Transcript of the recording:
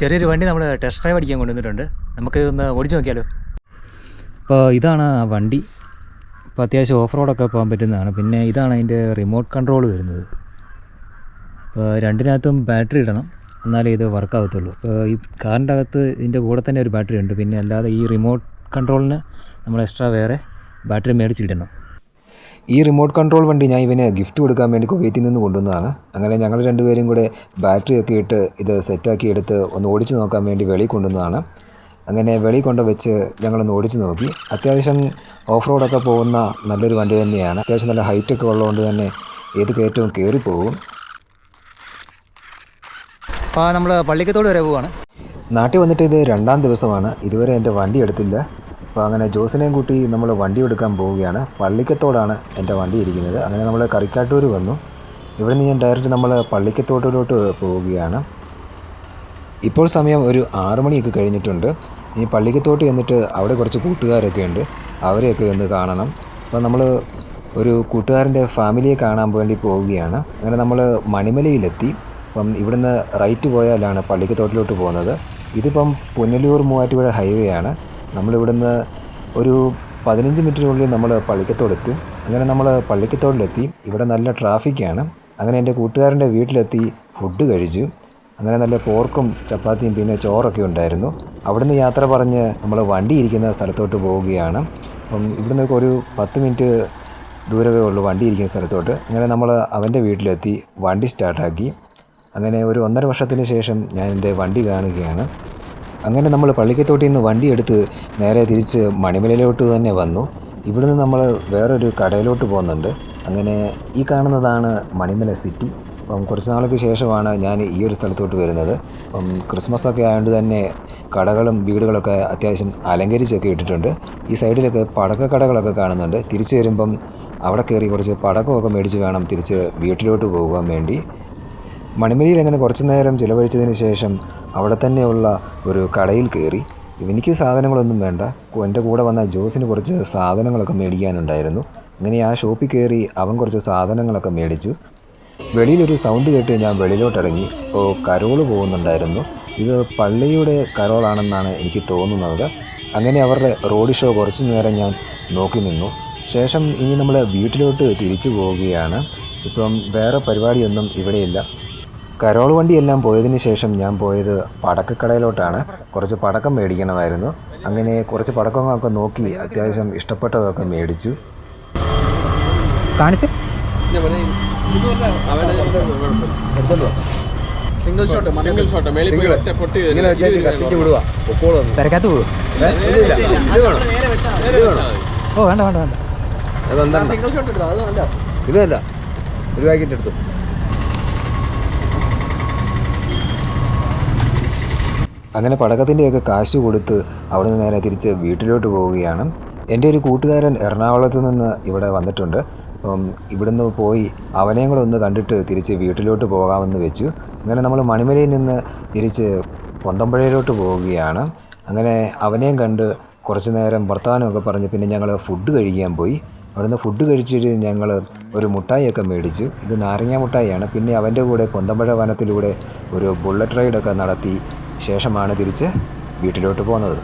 ചെറിയൊരു വണ്ടി നമ്മൾ ടെസ്റ്റ് ഡ്രൈവ് അടിക്കാൻ കൊണ്ടുവന്നിട്ടുണ്ട്. നമുക്ക് ഒന്ന് ഓടിച്ചു നോക്കിയാലോ? അപ്പോൾ ഇതാണ് ആ വണ്ടി. അപ്പോൾ അത്യാവശ്യം ഓഫ് റോഡൊക്കെ പോകാൻ പറ്റുന്നതാണ്. പിന്നെ ഇതാണ് അതിന്റെ റിമോട്ട് കൺട്രോൾ വരുന്നത്. അപ്പോൾ രണ്ടിനകത്തും ബാറ്ററി ഇടണം. എന്നാലേ ഇത് വർക്ക് ആകത്തുള്ളൂ അപ്പോൾ ഈ കാറിന്റെ അകത്ത് ഇതിന്റെ കൂടെ തന്നെ ഒരു ബാറ്ററി ഉണ്ട്. പിന്നെ അല്ലാതെ ഈ റിമോട്ട് കൺട്രോളിന് നമ്മൾ എക്സ്ട്രാ വേറെ ബാറ്ററി മേടിച്ചിടണം. ഈ റിമോട്ട് കൺട്രോൾ വണ്ടി ഞാൻ ഇവന് ഗിഫ്റ്റ് കൊടുക്കാൻ വേണ്ടി കുവൈറ്റിൽ നിന്ന് കൊണ്ടുവന്നതാണ്. അങ്ങനെ ഞങ്ങൾ രണ്ടുപേരും കൂടെ ബാറ്ററി ഒക്കെ ഇട്ട് ഇത് സെറ്റാക്കി എടുത്ത് ഒന്ന് ഓടിച്ചു നോക്കാൻ വേണ്ടി വെളി കൊണ്ടുവന്നതാണ്. അങ്ങനെ വെളി കൊണ്ട് വെച്ച് ഞങ്ങളൊന്ന് ഓടിച്ചു നോക്കി. അത്യാവശ്യം ഓഫ് റോഡൊക്കെ പോകുന്ന നല്ലൊരു വണ്ടി തന്നെയാണ്. അത്യാവശ്യം നല്ല ഹൈറ്റൊക്കെ ഉള്ളതുകൊണ്ട് തന്നെ ഏത് കയറ്റവും കയറിപ്പോകും അപ്പോൾ നമ്മൾ പള്ളിക്കത്തോട് വരെ പോവാണ്. നാട്ടിൽ വന്നിട്ട് ഇത് രണ്ടാം ദിവസമാണ്. ഇതുവരെ എന്റെ വണ്ടി എടുത്തില്ല. അപ്പോൾ അങ്ങനെ ജോസിനെയും കൂട്ടി നമ്മൾ വണ്ടി എടുക്കാൻ പോവുകയാണ്. പള്ളിക്കത്തോടാണ് എന്റെ വണ്ടി ഇരിക്കുന്നത്. അങ്ങനെ നമ്മൾ കറിക്കാട്ടൂർ വന്നു. ഇവിടെ നിന്ന് ഞാൻ ഡയറക്റ്റ് നമ്മൾ പള്ളിക്കത്തോട്ടിലോട്ട് പോവുകയാണ്. ഇപ്പോൾ സമയം ഒരു ആറു മണിയൊക്കെ കഴിഞ്ഞിട്ടുണ്ട്. ഇനി പള്ളിക്കത്തോട്ട് ചെന്നിട്ട് അവിടെ കുറച്ച് കൂട്ടുകാരൊക്കെ ഉണ്ട്. അവരെയൊക്കെ ഒന്ന് കാണണം. അപ്പോൾ നമ്മൾ ഒരു കൂട്ടുകാരന്റെ ഫാമിലിയെ കാണാൻ വേണ്ടി പോവുകയാണ്. അങ്ങനെ നമ്മൾ മണിമലയിലെത്തി. അപ്പം ഇവിടുന്ന് റൈറ്റ് പോയാലാണ് പള്ളിക്കത്തോട്ടിലോട്ട് പോകുന്നത്. ഇതിപ്പം പുനലൂർ മൂവാറ്റുപുഴ ഹൈവേ ആണ് നമ്മളിവിടുന്ന് ഒരു പതിനഞ്ച് മിനിറ്റിനുള്ളിൽ നമ്മൾ പള്ളിക്കത്തോടെത്തി. അങ്ങനെ നമ്മൾ പള്ളിക്കത്തോടിലെത്തി. ഇവിടെ നല്ല ട്രാഫിക്കാണ്. അങ്ങനെ എന്റെ കൂട്ടുകാരന്റെ വീട്ടിലെത്തി ഫുഡ് കഴിച്ചു. അങ്ങനെ നല്ല പോർക്കും ചപ്പാത്തിയും പിന്നെ ചോറൊക്കെ ഉണ്ടായിരുന്നു. അവിടുന്ന് യാത്ര പറഞ്ഞ് നമ്മൾ വണ്ടി ഇരിക്കുന്ന സ്ഥലത്തോട്ട് പോവുകയാണ്. അപ്പം ഇവിടുന്ന് ഒരു പത്ത് മിനിറ്റ് ദൂരമേ ഉള്ളൂ വണ്ടി ഇരിക്കുന്ന സ്ഥലത്തോട്ട്. അങ്ങനെ നമ്മൾ അവന്റെ വീട്ടിലെത്തി വണ്ടി സ്റ്റാർട്ടാക്കി. അങ്ങനെ ഒരു ഒന്നര വർഷത്തിന് ശേഷം ഞാൻ എന്റെ വണ്ടി കാണുകയാണ്. അങ്ങനെ നമ്മൾ പള്ളിക്കത്തോട്ടിൽ നിന്ന് വണ്ടി എടുത്ത് നേരെ തിരിച്ച് മണിമലയിലോട്ട് തന്നെ വന്നു. ഇവിടുന്ന് നമ്മൾ വേറൊരു കടയിലോട്ട് പോകുന്നുണ്ട്. അങ്ങനെ ഈ കാണുന്നതാണ് മണിമല സിറ്റി. അപ്പം കുറച്ച് നാൾക്ക് ശേഷമാണ് ഞാൻ ഈ ഒരു സ്ഥലത്തോട്ട് വരുന്നത്. അപ്പം ക്രിസ്മസ് ഒക്കെ ആയതുകൊണ്ട് തന്നെ കടകളും വീടുകളൊക്കെ അത്യാവശ്യം അലങ്കരിച്ചൊക്കെ ഇട്ടിട്ടുണ്ട്. ഈ സൈഡിലൊക്കെ പടക്ക കടകളൊക്കെ കാണുന്നുണ്ട്. തിരിച്ചു വരുമ്പം അവിടെ കയറി കുറച്ച് പടക്കമൊക്കെ മേടിച്ച് വേണം തിരിച്ച് വീട്ടിലോട്ട് പോകാൻ വേണ്ടി. മണിമലയിൽ അങ്ങനെ കുറച്ച് നേരം ചിലവഴിച്ചതിന് ശേഷം അവിടെ തന്നെയുള്ള ഒരു കടയിൽ കയറി. എനിക്ക് സാധനങ്ങളൊന്നും വേണ്ട. എന്റെ കൂടെ വന്ന ജോസിന് കുറച്ച് സാധനങ്ങളൊക്കെ മേടിക്കാനുണ്ടായിരുന്നു. അങ്ങനെ ആ ഷോപ്പിൽ കയറി അവൻ കുറച്ച് സാധനങ്ങളൊക്കെ മേടിച്ചു. വെളിയിലൊരു സൗണ്ട് കേട്ട് ഞാൻ വെളിയിലോട്ട് ഇറങ്ങി. അപ്പോൾ കരോൾ പോകുന്നുണ്ടായിരുന്നു. ഇത് പള്ളിയുടെ കരോളാണെന്നാണ് എനിക്ക് തോന്നുന്നത്. അങ്ങനെ അവരുടെ റോഡ് ഷോ കുറച്ച് നേരം ഞാൻ നോക്കി നിന്നു. ശേഷം ഇനി നമ്മൾ വീട്ടിലോട്ട് തിരിച്ചു പോവുകയാണ്. ഇപ്പം വേറെ പരിപാടിയൊന്നും ഇവിടെയില്ല. കരോൾ വണ്ടിയെല്ലാം പോയതിന് ശേഷം ഞാൻ പോയത് പടക്കക്കടയിലോട്ടാണ്. കുറച്ച് പടക്കം മേടിക്കണമായിരുന്നു. അങ്ങനെ കുറച്ച് പടക്കങ്ങളൊക്കെ നോക്കി അത്യാവശ്യം ഇഷ്ടപ്പെട്ടതൊക്കെ മേടിച്ചു. കാണിച്ച്. സിംഗിൾ ഷോട്ട് സിംഗിൾ ഷോട്ട് മേളിൽ പോയി ഒറ്റ പൊട്ടി ഇങ്ങനെ വെച്ചാൽ കത്തിച്ച് വിടുക. പൊക്കോളൂ തിരക്കകത്ത് പോകും ഓ വേണ്ട വേണ്ട വേണ്ട. സിംഗിൾ ഷോട്ട് എടുത്തോ ഇതല്ല. ഒരു പാക്കറ്റ് എടുത്തു. അങ്ങനെ പടക്കത്തിന്റെയൊക്കെ കാശ് കൊടുത്ത് അവിടെ നിന്ന് നേരെ തിരിച്ച് വീട്ടിലോട്ട് പോവുകയാണ്. എന്റെ ഒരു കൂട്ടുകാരൻ എറണാകുളത്ത് നിന്ന് ഇവിടെ വന്നിട്ടുണ്ട്. അപ്പം ഇവിടുന്ന് പോയി അവനെയും കൂടെ ഒന്ന് കണ്ടിട്ട് തിരിച്ച് വീട്ടിലോട്ട് പോകാമെന്ന് വെച്ചു. അങ്ങനെ നമ്മൾ മണിമലയിൽ നിന്ന് തിരിച്ച് പൊന്തമ്പുഴയിലോട്ട് പോവുകയാണ്. അങ്ങനെ അവനെയും കണ്ട് കുറച്ച് നേരം വർത്തമാനമൊക്കെ പറഞ്ഞ് പിന്നെ ഞങ്ങൾ ഫുഡ് കഴിക്കാൻ പോയി. അവിടുന്ന് ഫുഡ് കഴിച്ചിട്ട് ഞങ്ങൾ ഒരു മുട്ടായിയൊക്കെ മേടിച്ചു. ഇത് നാരങ്ങ മുട്ടായിയാണ്. പിന്നെ അവന്റെ കൂടെ പൊന്തമ്പഴ വനത്തിലൂടെ ഒരു ബുള്ളറ്റ് റൈഡൊക്കെ നടത്തി ശേഷമാണ് തിരിച്ച് വീട്ടിലോട്ട് പോകുന്നത്.